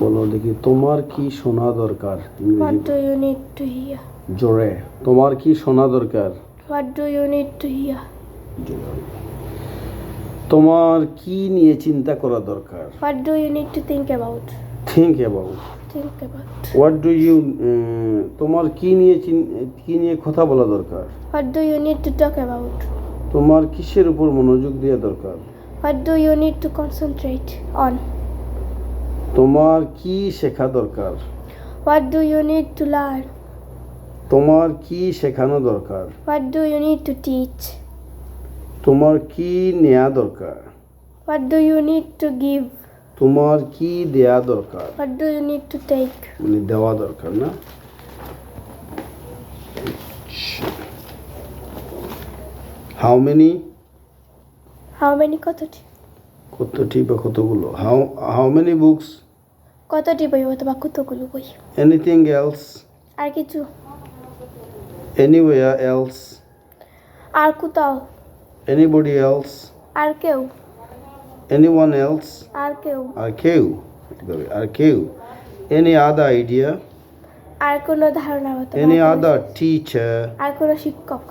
বলো দেখি তোমার কি শোনা দরকার what do you need to hear জোরে তোমার কি শোনা দরকার? What do you need to hear তোমার কি নিয়ে চিন্তা করা দরকার? What do you need to think about think about think about what do you তোমার কি নিয়ে কি নিয়ে কথা বলা দরকার? What do you need to talk about তোমার কিসের উপর মনোযোগ দেওয়া দরকার? What do you need to concentrate on তোমার কি শেখা দরকার? What do you need to learn তোমার কি শেখানো দরকার? What do you need to teach তোমার কি নেয়া দরকার? What do you need to give তোমার কি দেয়া দরকার? What do you need to take মানে দেওয়া দরকার না? হাউ মেনি হাউ মেনি কতটি? কতটি বা কতগুলো? হাউ হাউ মেনি বুকস কতটি বই অথবা কতগুলো বই? এনিথিং এলস আর কিছু? এনিওয়ার এলস আর কোথাও? এনিবডি এলস আর কেউ? এনিওয়ান এলস আর কেউ? আর কেউ? আর কেউ? এনি আদার আইডিয়া আর কোনো ধারণা এনি আদার টিচার আর কোনো শিক্ষক?